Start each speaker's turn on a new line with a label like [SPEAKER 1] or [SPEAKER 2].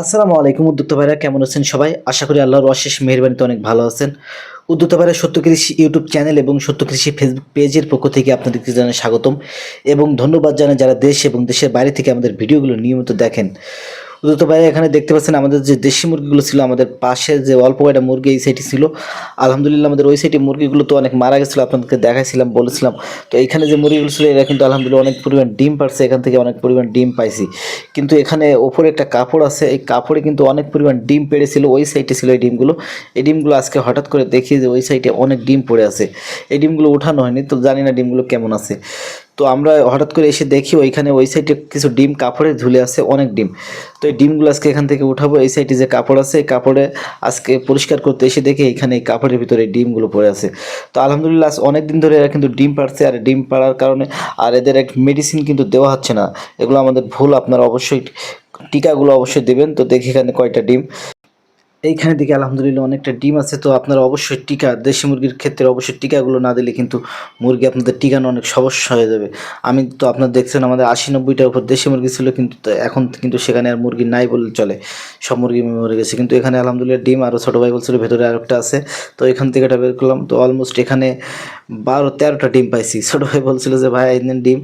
[SPEAKER 1] আসসালামু আলাইকুম উদ্যোক্তা ভাইরা, কেমন আছেন সবাই? আশা করি আল্লাহর অশেষ মেহরবানিতে অনেক ভালো আছেন। উদ্যোক্তা ভাইরা, সত্য কৃষি ইউটিউব চ্যানেল এবং সত্য কৃষি ফেসবুক পেজের পক্ষ থেকে আপনাদেরকে জানাই স্বাগতম এবং ধন্যবাদ জানাই যারা দেশ এবং দেশের বাইরে থেকে আমাদের ভিডিওগুলো নিয়মিত দেখেন। উদ্যোক্তা ভাই এখানে দেখতে পাচ্ছেন আমাদের যে দেশি মুরগিগুলো ছিল, আমাদের পাশে যে অল্প কয়টা মুরগি এই সাইডে ছিল। আলহামদুলিল্লাহ আমাদের ওই সাইডে মুরগিগুলো তো অনেক মারা গেছিল, আপনাদেরকে দেখাইছিলাম, বলেছিলাম। তো এখানে যে মুরগিগুলো ছিল, এরা কিন্তু আলহামদুলিল্লাহ অনেক পরিমাণ ডিম পারছে এখান থেকে অনেক পরিমাণ ডিম পাইছি। কিন্তু এখানে ওপরে একটা কাপড় আছে, এই কাপড়ে কিন্তু অনেক পরিমাণ ডিম পেড়েছিল, ওই সাইডে ছিল এই ডিমগুলো। এই ডিমগুলো আজকে হঠাৎ করে দেখি যে ওই সাইডে অনেক ডিম পড়ে আছে। এই ডিমগুলো উঠানো হয়নি, তো জানি না ডিমগুলো কেমন আছে। তো আমরা হঠাৎ করে এসে দেখি ওইখানে ওই সাইডে কিছু ডিম কাপড়ে ঝুলে আছে, অনেক ডিম। তো এই ডিমগুলো আজকে এখান থেকে উঠাবো, এই সাইডে যে কাপড় আছে, এই কাপড়ে আজকে পরিষ্কার করতে এসে দেখি এখানে এই কাপড়ের ভিতরে ডিমগুলো পড়ে আছে। তো আলহামদুলিল্লাহ আজ অনেক দিন ধরে এরা কিন্তু ডিম পাড়ছে, আর ডিম পাড়ার কারণে আর এদের এক মেডিসিন কিন্তু দেওয়া হচ্ছে না। এগুলো আমাদের ভুল, আপনারা অবশ্যই টিকাগুলো অবশ্যই দেবেন। তো দেখি এখানে কয়টা ডিম। এইখানে দিকে আলহামদুলিল্লাহ অনেকটা ডিম আছে, তো আপনারা অবশ্যই টিকা, দেশি মুরগির ক্ষেত্রে অবশ্যই টিকাগুলো না দিলে কিন্তু মুরগি আপনাদের টিকানো অনেক সমস্যা হয়ে যাবে। আমি তো আপনারা দেখছেন আমাদের আশি নব্বইটার উপর দেশি মুরগি ছিল, কিন্তু এখন কিন্তু সেখানে আর মুরগি নাই বলে চলে। সব মুরগি মরে গেছে, কিন্তু এখানে আলহামদুলিল্লাহ ডিম আরও ছোটো ভাই বলছিল, ভেতরে আরেকটা আছে। তো এখান থেকে এটা বের করলাম, তো অলমোস্ট এখানে বারো তেরোটা ডিম পাইছি। ছোটো ভাই বলছিল যে, ভাই দিন ডিম।